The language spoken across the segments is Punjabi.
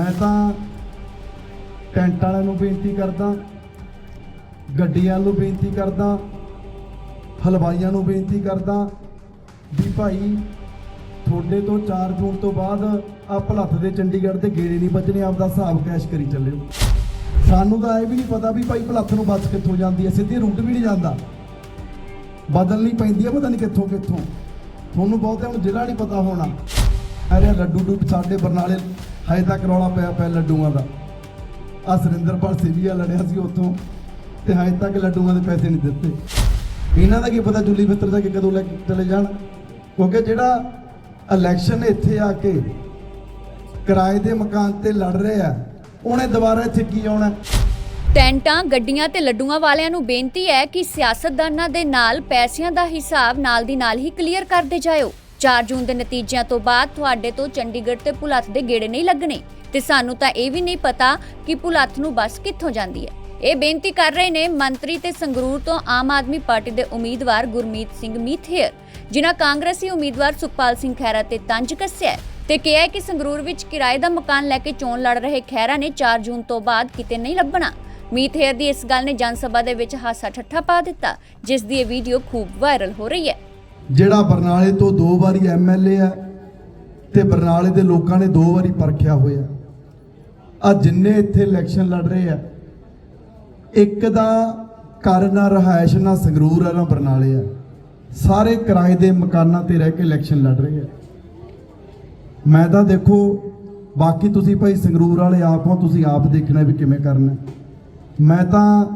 ਮੈਂ ਤਾਂ ਟੈਂਟ ਵਾਲਿਆਂ ਨੂੰ ਬੇਨਤੀ ਕਰਦਾ ਗੱਡੀਆਂ ਨੂੰ ਬੇਨਤੀ ਕਰਦਾ, ਹਲਵਾਈਆਂ ਨੂੰ ਬੇਨਤੀ ਕਰਦਾ ਵੀ ਭਾਈ ਤੁਹਾਡੇ ਤੋਂ 4 ਜੂਨ ਤੋਂ ਬਾਅਦ ਆ ਭਲੱਥ ਦੇ ਚੰਡੀਗੜ੍ਹ ਦੇ ਗੇੜੇ ਨਹੀਂ ਵੱਜਣੇ, ਆਪਦਾ ਹਿਸਾਬ ਕੈਸ਼ ਕਰੀ ਚੱਲਿਓ। ਸਾਨੂੰ ਤਾਂ ਇਹ ਵੀ ਨਹੀਂ ਪਤਾ ਵੀ ਭਾਈ ਭਲੱਥ ਨੂੰ ਬੱਸ ਕਿੱਥੋਂ ਜਾਂਦੀ ਹੈ, ਸਿੱਧੇ ਰੂਟ ਵੀ ਨਹੀਂ ਜਾਂਦਾ। ਬਦਲਣੀ ਪੈਂਦੀ ਹੈ ਪਤਾ ਨਹੀਂ ਕਿੱਥੋਂ ਕਿੱਥੋਂ। ਤੁਹਾਨੂੰ ਬਹੁਤਿਆਂ ਹੁਣ ਜ਼ਿਲ੍ਹਾ ਨਹੀਂ ਪਤਾ ਹੋਣਾ। ਅਰੇ ਲੱਡੂ ਡੂਬ ਸਾਡੇ ਬਰਨਾਲੇ ਹਜੇ ਤੱਕ ਰੌਲਾ ਪਿਆ ਪਿਆ ਲੱਡੂਆਂ ਦਾ। ਆ ਸੁਰਿੰਦਰਪਾਲ ਸਿਵੀਆ ਲੜਿਆ ਸੀ ਉੱਥੋਂ ਤੇ ਹਜੇ ਤੱਕ ਲੱਡੂਆਂ ਦੇ ਪੈਸੇ ਨਹੀਂ ਦਿੱਤੇ। ਇਹਨਾਂ ਦਾ ਕੀ ਪਤਾ ਜੁਲੀ ਫਿੱਤਰ ਦਾ ਕਿ ਕਦੋਂ ਲੈ ਕੇ ਚਲੇ ਜਾਣ? ਕਿਉਂਕਿ ਜਿਹੜਾ ਇਲੈਕਸ਼ਨ ਇੱਥੇ ਆ ਕੇ ਕਿਰਾਏ ਦੇ ਮਕਾਨ ਤੇ ਲੜ ਰਹੇ ਰਿਹਾ ਉਹਨੇ ਦੁਬਾਰਾ ਇੱਥੇ ਕੀ ਆਉਣਾ ਟੈਂਟਾਂ, ਗੱਡੀਆਂ ਤੇ ਲੱਡੂਆਂ ਵਾਲਿਆਂ ਨੂੰ ਬੇਨਤੀ ਹੈ ਕਿ ਸਿਆਸਤਦਾਨਾਂ ਦੇ ਨਾਲ ਪੈਸਿਆਂ ਦਾ ਹਿਸਾਬ ਨਾਲ ਦੀ ਨਾਲ ਹੀ ਕਲੀਅਰ ਕਰਦੇ ਜਾਇਓ। 4 ਜੂਨ ਦੇ ਨਤੀਜਿਆਂ ਤੋਂ ਬਾਅਦ ਤੁਹਾਡੇ ਤੋਂ ਚੰਡੀਗੜ੍ਹ ਤੇ ਭੁਲੱਥ ਦੇ ਗੇੜੇ ਨਹੀਂ ਲੱਗਣੇ। ਤੇ ਸਾਨੂੰ ਤਾਂ ਇਹ ਵੀ ਨਹੀਂ ਪਤਾ ਕਿ ਭੁਲੱਥ ਨੂੰ ਬੱਸ ਕਿੱਥੋਂ ਜਾਂਦੀ ਹੈ। ਇਹ ਬੇਨਤੀ ਕਰ ਰਹੇ ਨੇ ਮੰਤਰੀ ਤੇ ਸੰਗਰੂਰ ਤੋਂ ਆਮ ਆਦਮੀ ਪਾਰਟੀ ਦੇ ਉਮੀਦਵਾਰ ਗੁਰਮੀਤ ਸਿੰਘ ਮੀਥੇਰ, ਜਿਨ੍ਹਾਂ ਕਾਂਗਰਸੀ ਉਮੀਦਵਾਰ ਸੁਖਪਾਲ ਸਿੰਘ ਖਹਿਰਾ ਤੇ ਤੰਜ ਕੱਸਿਆ ਤੇ ਕਿਹਾ ਕਿ ਸੰਗਰੂਰ ਵਿੱਚ ਕਿਰਾਏ ਦਾ ਮਕਾਨ ਲੈ ਕੇ ਚੋਣ ਲੜ ਰਹੇ ਖਹਿਰਾ ਨੇ 4 ਜੂਨ ਤੋਂ ਬਾਅਦ ਕਿਤੇ ਨਹੀਂ ਲੱਭਣਾ। ਮੀਤ ਦੀ ਇਸ ਗੱਲ ਨੇ ਜਨ ਸਭਾ ਦੇ ਵਿੱਚ ਹਾਸਾ ਠੱਠਾ ਪਾ ਦਿੱਤਾ, ਜਿਸ ਦੀ ਇਹ ਵੀਡੀਓ ਖੂਬ ਵਾਇਰਲ ਹੋ ਰਹੀ ਹੈ। ਜਿਹੜਾ ਬਰਨਾਲੇ ਤੋਂ ਦੋ ਵਾਰੀ ਐਮਐਲਏ ਹੈ ਤੇ ਬਰਨਾਲੇ ਦੇ ਲੋਕਾਂ ਨੇ ਦੋ ਵਾਰੀ ਪਰਖਿਆ ਹੋਇਆ। ਆ ਜਿੰਨੇ ਇੱਥੇ ਇਲੈਕਸ਼ਨ ਲੜ ਰਹੇ ਆ, ਇੱਕ ਦਾ ਘਰ ਨਾ ਰਹਾਇਸ਼ ਨਾ ਸੰਗਰੂਰ ਆ, ਨਾ ਬਰਨਾਲੇ ਆ। ਸਾਰੇ ਕਿਰਾਏ ਦੇ ਮਕਾਨਾਂ ਤੇ ਰਹਿ ਕੇ ਇਲੈਕਸ਼ਨ ਲੜ ਰਹੇ ਆ। ਮੈਂ ਤਾਂ ਦੇਖੋ, ਬਾਕੀ ਤੁਸੀਂ ਭਾਈ ਸੰਗਰੂਰ ਵਾਲੇ ਆਪ ਹੋ, ਤੁਸੀਂ ਆਪ ਦੇਖਣਾ ਵੀ ਕਿਵੇਂ ਕਰਨਾ। ਮੈਂ ਤਾਂ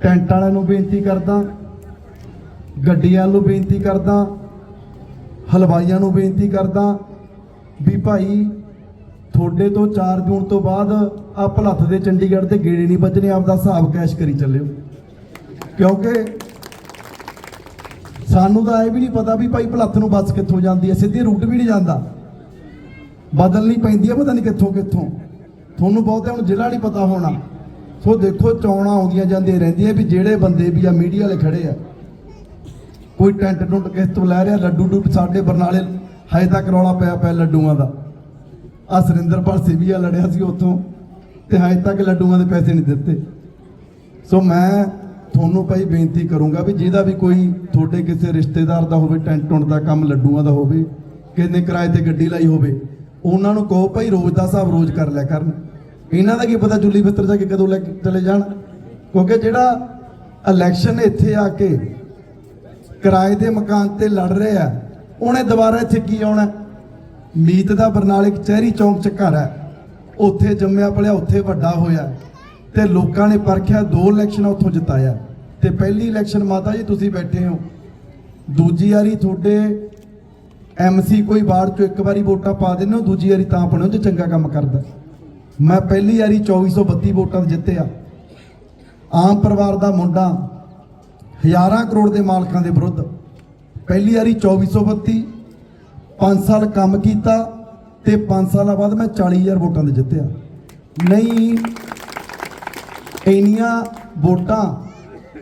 ਟੈਂਟ ਵਾਲਿਆਂ ਨੂੰ ਬੇਨਤੀ ਕਰਦਾ ਗੱਡੀਆਂ ਨੂੰ ਬੇਨਤੀ ਕਰਦਾ, ਹਲਵਾਈਆਂ ਨੂੰ ਬੇਨਤੀ ਕਰਦਾ ਵੀ ਭਾਈ ਤੁਹਾਡੇ ਤੋਂ 4 ਜੂਨ ਤੋਂ ਬਾਅਦ ਆ ਭਲੱਥ ਦੇ ਚੰਡੀਗੜ੍ਹ ਦੇ ਗੇੜੇ ਨਹੀਂ ਵੱਜਣੇ, ਆਪਦਾ ਹਿਸਾਬ ਕੈਸ਼ ਕਰੀ ਚੱਲਿਓ। ਕਿਉਂਕਿ ਸਾਨੂੰ ਤਾਂ ਇਹ ਵੀ ਨਹੀਂ ਪਤਾ ਵੀ ਭਾਈ ਭਲੱਥ ਨੂੰ ਬੱਸ ਕਿੱਥੋਂ ਜਾਂਦੀ ਹੈ, ਸਿੱਧੀ ਰੂਟ ਵੀ ਨਹੀਂ ਜਾਂਦਾ। ਬਦਲਣੀ ਪੈਂਦੀ ਹੈ, ਪਤਾ ਨਹੀਂ ਕਿੱਥੋਂ ਕਿੱਥੋਂ। ਤੁਹਾਨੂੰ ਬਹੁਤਿਆਂ ਹੁਣ ਜ਼ਿਲ੍ਹਾ ਨਹੀਂ ਪਤਾ ਹੋਣਾ। ਸੋ ਦੇਖੋ ਚੌਣਾ ਆਉਂਦੀਆਂ ਜਾਂਦੀਆਂ ਰਹਿੰਦੀਆਂ ਵੀ ਜਿਹੜੇ ਬੰਦੇ ਵੀ ਆ, ਮੀਡੀਆ ਵਾਲੇ ਖੜੇ ਆ। ਕੋਈ ਟੈਂਟ ਟੁੰਟ ਕਿਸ ਤੋਂ ਲੈ ਰਿਹਾ, ਲੱਡੂ ਡੂਬ ਸਾਡੇ ਬਰਨਾਲੇ, ਹਜੇ ਤੱਕ ਰੌਲਾ ਪਿਆ ਪਿਆ ਲੱਡੂਆਂ ਦਾ। ਆ ਸੁਰਿੰਦਰਪਾਲ ਸਿਵੀਆ ਲੜਿਆ ਸੀ ਉੱਥੋਂ ਤੇ ਹਜੇ ਤੱਕ ਲੱਡੂਆਂ ਦੇ ਪੈਸੇ ਨਹੀਂ ਦਿੱਤੇ। ਸੋ ਮੈਂ ਤੁਹਾਨੂੰ ਭਾਈ ਬੇਨਤੀ ਕਰੂੰਗਾ ਵੀ ਜਿਹਦਾ ਵੀ ਕੋਈ ਤੁਹਾਡੇ ਕਿਸੇ ਰਿਸ਼ਤੇਦਾਰ ਦਾ ਹੋਵੇ, ਟੈਂਟ ਟੁੰਟ ਦਾ ਕੰਮ ਲੱਡੂਆਂ ਦਾ ਹੋਵੇ, ਕਿੰਨੇ ਕਿਰਾਏ ਤੇ ਗੱਡੀ ਲਾਈ ਹੋਵੇ, ਉਹਨਾਂ ਨੂੰ ਕਹੋ ਭਾਈ ਰੋਜ਼ ਦਾ ਹਿਸਾਬ ਰੋਜ਼ ਕਰ ਲਿਆ ਕਰਨ। ਇਹਨਾਂ ਦਾ ਕੀ ਪਤਾ ਜੁਲੀ ਫਿੱਤਰ ਜਾ ਕੇ ਕਦੋਂ ਲੈ ਕੇ ਚਲੇ ਜਾਣ? ਕਿਉਂਕਿ ਜਿਹੜਾ ਇਲੈਕਸ਼ਨ ਇੱਥੇ ਆ ਕੇ ਕਿਰਾਏ ਦੇ ਮਕਾਨ ਤੇ ਲੜ ਰਹੇ ਰਿਹਾ ਉਹਨੇ ਦੁਬਾਰਾ ਇੱਥੇ ਕੀ ਆਉਣਾ। ਮੀਤ ਦਾ ਬਰਨਾਲੇ ਕਚਹਿਰੀ ਚੌਂਕ ਚ ਘਰ ਹੈ ਉੱਥੇ ਜੰਮਿਆ ਪਲਿਆ, ਉੱਥੇ ਵੱਡਾ ਹੋਇਆ। ਤੇ ਲੋਕਾਂ ਨੇ ਪਰਖਿਆ, ਦੋ ਇਲੈਕਸ਼ਨ ਉੱਥੋਂ ਜਿਤਾਇਆ। ਤੇ ਪਹਿਲੀ ਇਲੈਕਸ਼ਨ ਮਾਤਾ ਜੀ ਤੁਸੀਂ ਬੈਠੇ ਹੋ। ਦੂਜੀ ਵਾਰੀ ਤੁਹਾਡੇ ਐਮਸੀ ਕੋਈ ਵਾਰਡ ਚੋਂ ਇੱਕ ਵਾਰੀ ਵੋਟਾਂ ਪਾ ਦਿੰਦੇ ਹੋ, ਦੂਜੀ ਵਾਰੀ ਤਾਂ ਬਣੋ ਜੇ ਚੰਗਾ ਕੰਮ ਕਰਦਾ। ਮੈਂ ਪਹਿਲੀ ਵਾਰੀ 2432 ਵੋਟਾਂ ਜਿੱਤਿਆ। ਆਮ ਪਰਿਵਾਰ ਦਾ ਮੁੰਡਾ ਹਜ਼ਾਰਾਂ ਕਰੋੜ ਦੇ ਮਾਲਕਾਂ ਦੇ ਵਿਰੁੱਧ ਪਹਿਲੀ ਵਾਰੀ 2432 5 ਸਾਲ ਕੰਮ ਕੀਤਾ ਤੇ 5 ਸਾਲਾਂ ਬਾਅਦ ਮੈਂ 40000 ਵੋਟਾਂ ਤੇ ਜਿੱਤਿਆ। ਨਹੀਂ, ਇੰਨੀਆਂ ਵੋਟਾਂ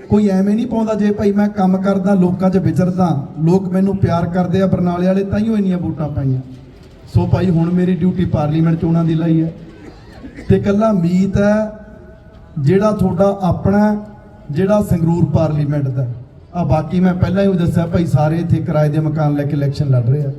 ਕੋਈ ਐਵੇਂ ਨਹੀਂ ਪਾਉਂਦਾ ਜੇ ਭਾਈ ਮੈਂ ਕੰਮ ਕਰਦਾ, ਲੋਕਾਂ 'ਚ ਵਿਚਰਦਾ, ਲੋਕ ਮੈਨੂੰ ਪਿਆਰ ਕਰਦੇ ਆ ਬਰਨਾਲੇ ਵਾਲੇ, ਤਾਂ ਤਾਈਓ ਇੰਨੀਆਂ ਵੋਟਾਂ ਪਾਈਆਂ। ਸੋ ਭਾਈ ਹੁਣ ਮੇਰੀ ਡਿਊਟੀ ਪਾਰਲੀਮੈਂਟ ਚੋਣਾਂ ਦੀ ਲਈ ਹੈ। ਤੇ ਕੱਲਾ ਮੀਤ ਹੈ ਜਿਹੜਾ ਤੁਹਾਡਾ ਆਪਣਾ ਜਿਹੜਾ ਸੰਗਰੂਰ ਪਾਰਲੀਮੈਂਟ ਦਾ। ਆ ਬਾਕੀ ਮੈਂ ਪਹਿਲਾਂ ਹੀ ਦੱਸਿਆ, ਭਾਈ ਸਾਰੇ ਇੱਥੇ ਕਿਰਾਏ ਦੇ ਮਕਾਨ ਲੈ ਕੇ ਇਲੈਕਸ਼ਨ ਲੜ ਰਹੇ ਆ।